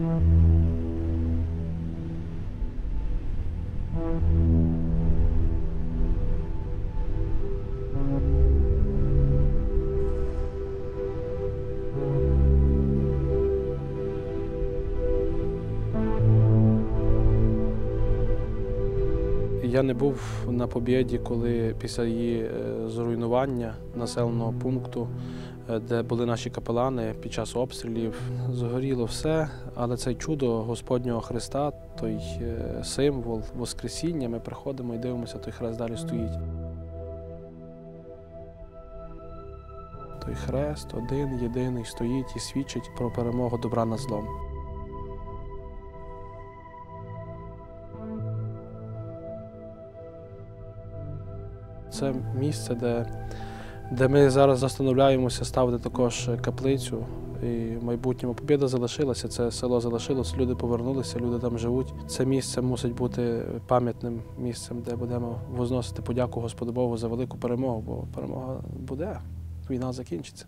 Я не був на Побєді, коли після її е, зруйнування населеного пункту, де були наші капелани під час обстрілів, згоріло все, але це чудо Господнього Христа, той е, символ Воскресіння, ми приходимо і дивимося, той хрест далі стоїть. Той хрест один, єдиний стоїть і свідчить про перемогу добра над злом. Це місце, де, де ми зараз застановляємося ставити також каплицю. І в майбутньому побіда залишилася, це село залишилось, люди повернулися, люди там живуть. Це місце мусить бути пам'ятним місцем, де будемо возносити подяку Господу Богу за велику перемогу, бо перемога буде, війна закінчиться.